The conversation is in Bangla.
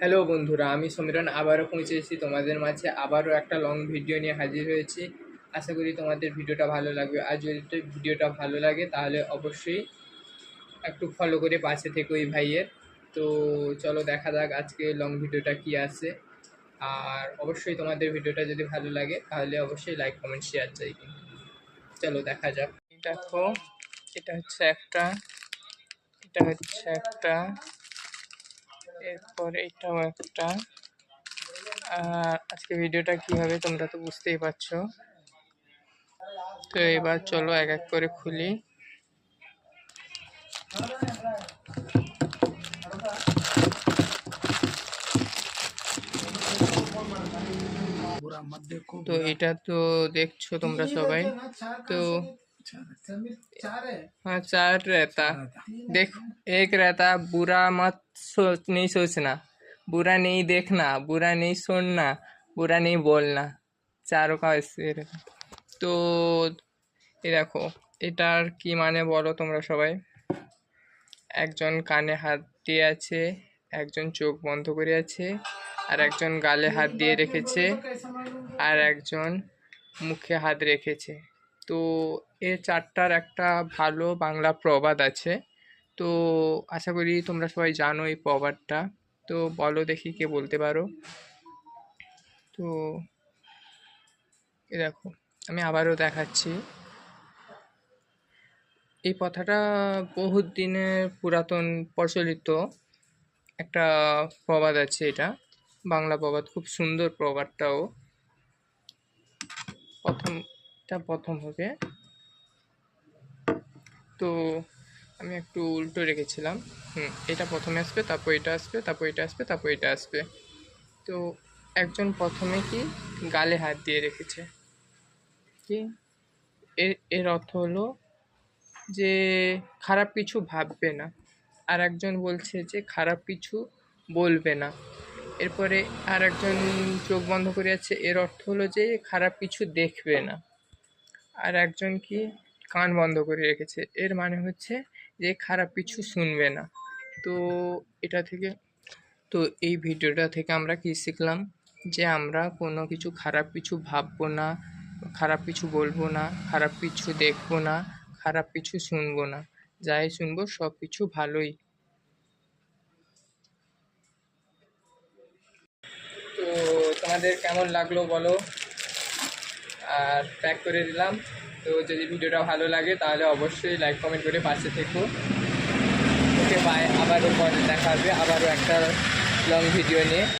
হ্যালো বন্ধুরা, আমি সমীরণ আবারও পৌঁছে এসেছি তোমাদের মাঝে। আবারও একটা লং ভিডিও নিয়ে হাজির হয়েছি। আশা করি তোমাদের ভিডিওটা ভালো লাগবে। আর যদি ভিডিওটা ভালো লাগে, তাহলে অবশ্যই একটু ফলো করে পাশে থেকে ওই ভাইয়ের। তো চলো দেখা যাক আজকে লং ভিডিওটা কি আছে। আর অবশ্যই তোমাদের ভিডিওটা যদি ভালো লাগে, তাহলে অবশ্যই লাইক কমেন্ট শেয়ার চাই। কিন্তু চলো দেখা যাক। দেখো, এটা হচ্ছে একটা, এটা হচ্ছে একটা এরপর এটাও একটা। আর আজকে ভিডিওটা কি হবে তোমরা তো বুঝতেই পারছ। তো এবার চলো এক এক করে খুলি। তো এটা তো দেখছ তোমরা সবাই। তো है हाँ चार रहता देखो एक रहता बुरा मत सोच नहीं सोचना बुरा नहीं देखना बुरा नहीं सुनना बुरा नहीं बोलना চারও का ऐसे रहता তো এই দেখো এটার কি মানে বলো তোমরা সবাই একজন কানে হাত দিয়ে আছে একজন চোখ বন্ধ করে আছে আর একজন গালে হাত দিয়ে রেখেছে আর একজন মুখে হাত রেখেছে তো এ চারটার একটা ভালো বাংলা প্রবাদ আছে। তো আশা করি তোমরা সবাই জানো এই প্রবাদটা। তো বলো দেখি কে বলতে পারো। তো এ দেখো, আমি আবারও দেখাচ্ছি। এই কথাটা বহুত দিনের পুরাতন, প্রচলিত একটা প্রবাদ আছে এটা। বাংলা প্রবাদ, খুব সুন্দর প্রবাদটাও। প্রথমটা প্রথম হবে। তো আমি একটু উল্টো রেখেছিলাম। হুম, এটা প্রথমে আসবে, তারপর এটা আসবে, তারপর এটা আসবে, তারপর এটা আসবে। তো একজন প্রথমে কি গালে হাত দিয়ে রেখেছে? কি? এর এর অর্থ হলো যে খারাপ কিছু ভাববে না। আর একজন বলছে যে খারাপ কিছু বলবে না। এরপরে আর একজন চোখ বন্ধ করে আছে, এর অর্থ হলো যে খারাপ কিছু দেখবে না। আর একজন কি কান বন্ধ করে রেখেছে। এর মানে হচ্ছে যে খারাপ কিছু শুনবে না। তো এটা থেকে, তো এই ভিডিওটা থেকে আমরা কি শিখলাম? যে আমরা কোনো কিছু খারাপ কিছু ভাববো না, খারাপ কিছু বলব না, খারাপ কিছু দেখব না, খারাপ কিছু শুনব না। যাই শুনব, সব কিছু ভালোই। তো তোমাদের কেমন লাগল বলো? আর প্যাক করে দিলাম। তো যদি ভিডিওটা ভালো লাগে, তাহলে অবশ্যই লাইক কমেন্ট করে পাশে থেকো। ওকে বাই আবারও পরে দেখা হবে। আবারও একটা লং ভিডিও নিয়ে।